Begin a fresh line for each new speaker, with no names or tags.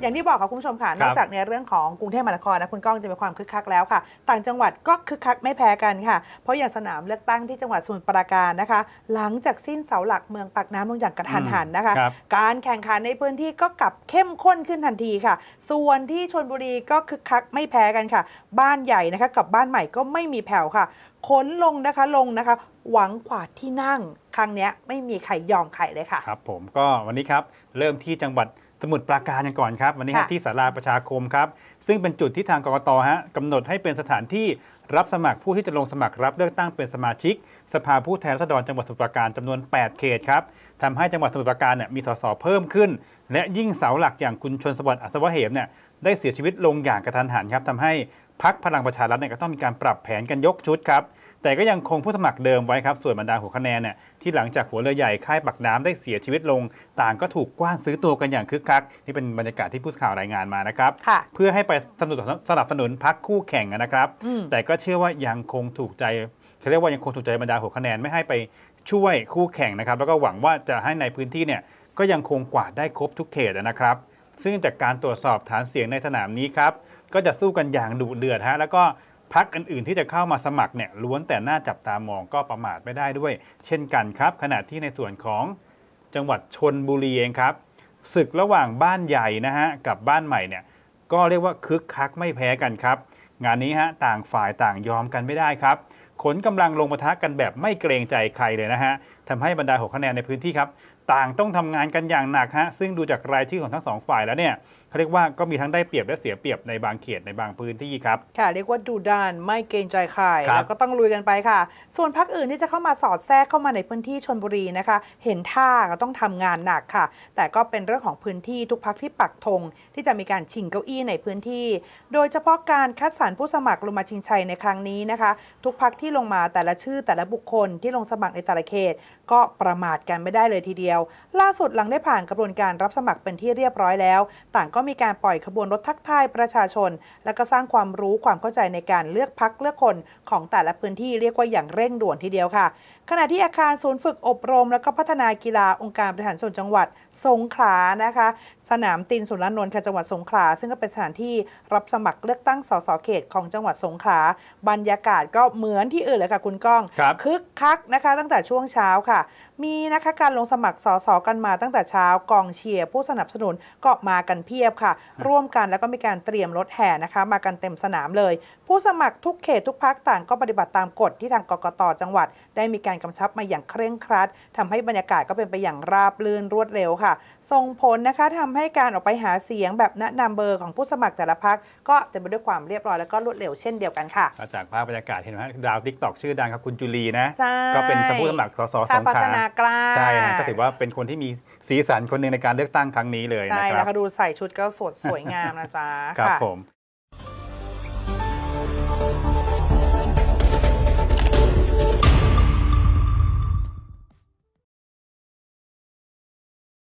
อย่างที่บอกค่ะคุณผู้ชมค่ะ
คนรั
อบกจากในเรื่องของกรุงเทพมหานครนะคุณก้องจะมีความคึกคักแล้วค่ะ ต่างจังหวัดก็คึกคักไม่แพ้กันค่ะ เพราะอย่างสนามเลือกตั้งที่จังหวัดสมุทรปราการนะคะ หลังจากสิ้นเสาหลักเมืองปากน้ำลงอย่างกระทันหันนะคะ
ครับ
การแข่งขันในพื้นที่ก็กลับเข้มข้นขึ้นทันทีค่ะ ส่วนที่ชนบุรีก็คึกคักไม่แพ้กันค่ะ บ้านใหญ่นะคะกับบ้านใหม่ก็ไม่มีแผ่วค่ะขนลงนะคะลงนะคะ หวังกว่าที่นั่ง ครั้งเนี้ยไม่มีใครยอมใครเลยค่ะ
ครับผมก็วันนี้ครับ เริ่มที่จังหวัด สมุทรปราการกันก่อนครับวันนี้ฮะ
ค่ะ
ที่ศาลาประชาคมครับ ซึ่งเป็นจุดที่ทางกกตฮะกำหนดให้เป็นสถานที่รับสมัครผู้ที่จะลงสมัครรับเลือกตั้งเป็นสมาชิก สภาผู้แทนราษฎรจังหวัดสมุทรปราการจำนวน 8 เขตครับทำให้จังหวัดสมุทรปราการเนี่ยมีสสเพิ่มขึ้น และยิ่งเสาหลักอย่างคุณชนสวัสดิ์อัศวะเหมเนี่ยได้เสียชีวิตลงอย่างกระทันหันครับทำให้พักพลังประชารัฐเนี่ยก็ต้องมีการปรับแผนกันยกชุดครับ แต่ก็ยังคงผู้สมัครเดิมไว้ครับ ส่วนบรรดาหัวคะแนนเนี่ยที่หลังจากหัวเรือใหญ่ค่ายปักน้ำได้เสียชีวิตลง ต่างก็ถูกกว้านซื้อตัวกันอย่างคึกคักนี่เป็นบรรยากาศที่ผู้สื่อข่าวรายงานมานะครับ
ค่ะ
เพื่อให้ไปสนับสนุนสนับสนุนพักคู่แข่งนะครับ
อืม
แต่ก็เชื่อว่ายังคงถูกใจเขาเรียกว่ายังคงถูกใจบรรดาหัวคะแนนไม่ให้ไปช่วยคู่แข่งนะครับ แล้วก็หวังว่าจะให้ในพื้นที่เนี่ยก็ยังคงกวาดได้ครบทุกเขตนะครับ ซึ่งจากการตรวจสอบฐานเสียงในสนามนี้ครับก็จะสู้กันอย่างดุเดือดฮะแล้วก็ พักอื่นๆ ที่จะเข้ามาสมัครเนี่ยล้วนแต่น่าจับตามองก็ประมาทไม่ได้ด้วย เช่นกันครับ ขณะที่ในส่วนของจังหวัดชนบุรีเองครับศึกระหว่างบ้านใหญ่นะฮะกับบ้านใหม่เนี่ยก็เรียกว่าคึกคักไม่แพ้กันครับ งานนี้ฮะต่างฝ่ายต่างยอมกันไม่ได้ครับขนกำลังลงปะทะกันแบบไม่เกรงใจใครเลยนะฮะทำให้บรรดาหกคะแนนในพื้นที่ครับ ต่างต้องทำงานกันอย่างหนักฮะซึ่งดูจากรายชื่อของทั้งสองฝ่ายแล้วเนี่ยเขาเรียกว่าก็มีทั้งได้เปรียบและเสียเปรียบในบางเขตในบางพื้นที่ครับ
ค่ะ เรียกว่าดูดานไม่เกรงใจใคร
ครับ
แล้วก็ต้องลุยกันไปค่ะ ส่วนพักอื่นที่จะเข้ามาสอดแทรกเข้ามาในพื้นที่ชนบุรีนะคะ เห็นท่าก็ต้องทำงานหนักค่ะ แต่ก็เป็นเรื่องของพื้นที่ทุกพักที่ปักธงที่จะมีการชิงเก้าอี้ในพื้นที่ โดยเฉพาะการคัดสรรผู้สมัครลงมาชิงชัยในครั้งนี้นะคะ ทุกพักที่ลงมาแต่ละชื่อแต่ละบุคคลที่ลงสมัครในแต่ละเขต ก็ประมาทกันไม่ได้เลยทีเดียวล่าสุดหลังได้ผ่านกระบวนการรับสมัครเป็นที่เรียบร้อยแล้ว ต่างก็มีการปล่อยขบวนรถทักทายประชาชน และก็สร้างความรู้ความเข้าใจในการเลือกพักเลือกคนของแต่ละพื้นที่เรียกว่าอย่างเร่งด่วนทีเดียวค่ะ ขณะที่อาคารศูนย์ฝึกอบรม และก็พัฒนากีฬาองค์การบริหารส่วนจังหวัดสงขลานะคะ สนามตินสุรานนท์ค่ะจังหวัดสงขลาซึ่งก็เป็นสถานที่รับสมัครเลือกตั้งสสเขตของจังหวัดสงขลาบรรยากาศก็เหมือนที่อื่นเลยค่ะคุณก้อง
ครับ
คึกคักนะคะ ตั้งแต่ช่วงเช้าค่ะ มีนะคะการลงสมัครสสกันมาตั้งแต่เช้ากองเชียร์ผู้สนับสนุนก็มากันเพียบค่ะ ร่วมกันแล้วก็มีการเตรียมรถแห่นะคะ มากันเต็มสนามเลย ผู้สมัครทุกเขตทุกพักต่างก็ปฏิบัติตามกฎที่ทางกกตจังหวัด ได้มีการกำชับมาอย่างเคร่งครัดทำให้บรรยากาศก็เป็นไปอย่างราบรื่นรวดเร็วค่ะ ส่งผลนะคะทำให้การออกไปหาเสียงแบบแนะนำเบอร์ของผู้สมัครแต่ละพักก็เต็มไปด้วยความเรียบร้อยแล้วก็รวดเร็วเช่นเดียวกันค่ะ
ก็จากภาพบรรยากาศเห็นไหมฮะดาวทิกตอกชื่อดังครับคุณจุลีนะ
ใช่
ก็เป็นผู้สมัครสส
ชา
ส
ติ
ง
พั
ข
ฒ
ลา
นากล้า
ใช่ฮะก็ถือว่าเป็นคนที่มีสีสันคนหนึ่งในการเลือกตั้งครั้งนี้เลย
ใช่
นะค
แล้
รั
ว
บ
เขาดูใส่ชุดก็สดสวยงามนะจ๊ะ
ครับ
ค่ะ
ผม